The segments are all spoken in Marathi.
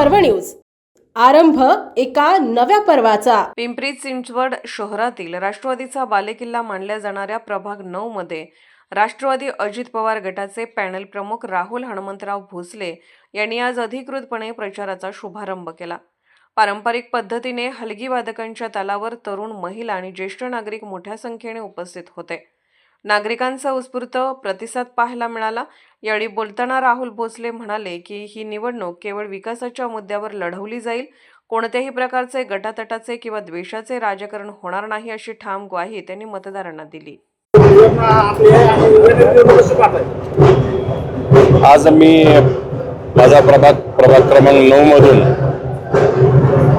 पर्व न्यूज. आरंभ एका नव्या पर्वाचा. पिंपरी चिंचवड शहरातील राष्ट्रवादीचा बालेकिल्ला मानल्या जाणाऱ्या प्रभाग नऊ मध्ये राष्ट्रवादी अजित पवार गटाचे पॅनल प्रमुख राहुल हनुमंतराव भोसले यांनी आज अधिकृतपणे प्रचाराचा शुभारंभ केला. पारंपरिक पद्धतीने हलगी वादकांच्या तालावर तरुण महिला आणि ज्येष्ठ नागरिक मोठ्या संख्येने उपस्थित होते. नागरिकांचा उत्स्फूर्त प्रतिसाद पाहायला मिळाला. यावेळी बोलताना राहुल भोसले म्हणाले की ही निवडणूक केवळ विकासाच्या मुद्द्यावर लढवली जाईल. कोणत्याही प्रकारचे गटातटाचे किंवा द्वेषाचे राजकारण होणार नाही अशी ठाम ग्वाही त्यांनी मतदारांना दिली. आज मी माझा प्रभाग प्रभाग क्रमांक नऊ मधून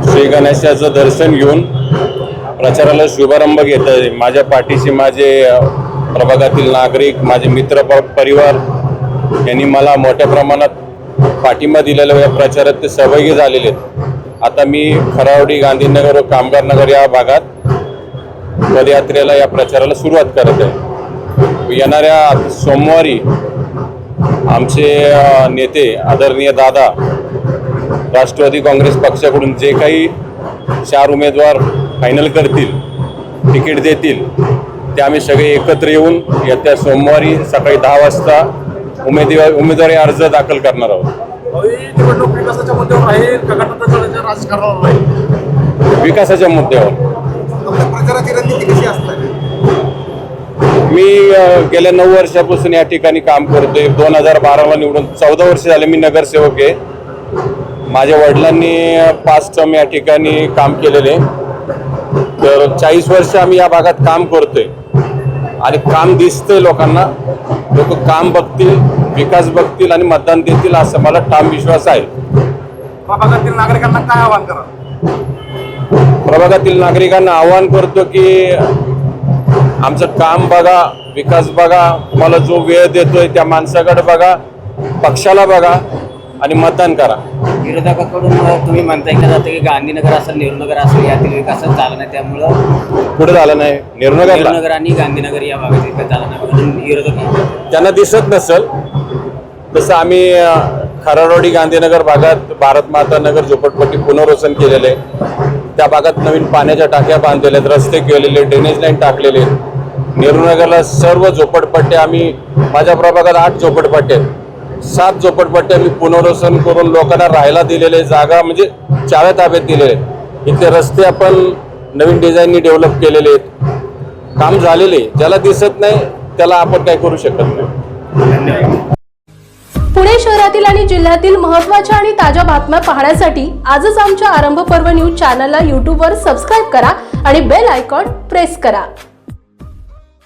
श्री गणेशाचं दर्शन घेऊन प्रचाराला शुभारंभ घेत आहे माझ्या पाठीशी माझे प्रभागातील नागरिक माझे मित्र परिवार यांनी मला मोठ्या प्रमाणात पाठिंबा दिलेला या प्रचारात ते सहभागी झालेले आहेत. आता मी खरावडी गांधीनगर व कामगार नगर या भागात पदयात्रेला या प्रचाराला सुरुवात करत आहे. येणाऱ्या सोमवारी आमचे नेते आदरणीय दादा राष्ट्रवादी काँग्रेस पक्षाकडून जे काही चार उमेदवार फायनल करतील तिकीट देतील ते आम्ही सगळे एकत्र येऊन येत्या सोमवारी सकाळी दहा वाजता उमेदवार उमेदवारी अर्ज दाखल करणार आहोत. निवडणूक विकासाच्या मुद्द्यावर राहील का गटातटाच्या राजकारणावर राहील विकासाच्या मुद्द्यावर. आपल्या प्रचाराची रणनीती कशी असणार मी अ, गेल्या नऊ वर्षापासून या ठिकाणी काम करतोय. दोन हजार बाराला निवडून चौदा वर्ष झाले मी नगरसेवक आहे. माझ्या वडिलांनी अ, पाच टर्म या ठिकाणी काम केलेले. तर चाळीस वर्ष आम्ही या भागात काम करतोय. आणि काम दिसतंय लोकांना. लोक काम बघतील विकास बघतील आणि मतदान देतील असं मला ठाम विश्वास आहे. प्रभागातील नागरिकांना काय आवाहन करा प्रभागातील नागरिकांना आवाहन करतो की आमचं काम बघा विकास बघा तुम्हाला जो वेळ देतोय त्या माणसाकडे बघा पक्षाला बघा. आणि मतदान करा. विरोधकाकडून तुम्ही म्हणताय का जातं की गांधीनगर असेल नेहरूनगर असेल यातील विकासच झाला नाही त्यामुळं पुढे झालं नाही. नेहरूनगर आणि गांधीनगर या भागात विकास झाला नाही म्हणून विरोधक त्यांना दिसत नसल. तसं आम्ही अ, खराडवाडी गांधीनगर भागात भारत माता नगर झोपडपट्टी पुनर्वसन केलेले आहे. त्या भागात नवीन पाण्याच्या टाक्या बांधलेल्या आहेत रस्ते केलेले ड्रेनेज लाईन टाकलेले आहेत. नेहरूनगरला सर्व झोपडपट्ट्या आम्ही माझ्या प्रभागात आठ झोपडपट्ट्या आहेत. सात झोपडपट्ट्या मी पुनर्वसन करून लोकांना राहायला दिलेले जागा म्हणजे चाव्या ताब्यात दिलेले. इथे इथले रस्ते आपण नवीन डिझाईननी डेव्हलप केलेले आहेत. काम झालेले ज्याला दिसत नाही त्याला आपण काय करू शकत नाही. पुणे शहरातील आणि जिल्ह्यातील महत्त्वाच्या आणि ताज्या बातम्या पाहण्यासाठी आजच आमच्या आरंभ पर्व न्यूज चॅनलला यूट्यूबवर सबस्क्राईब करा आणि बेल आयकॉन प्रेस करा.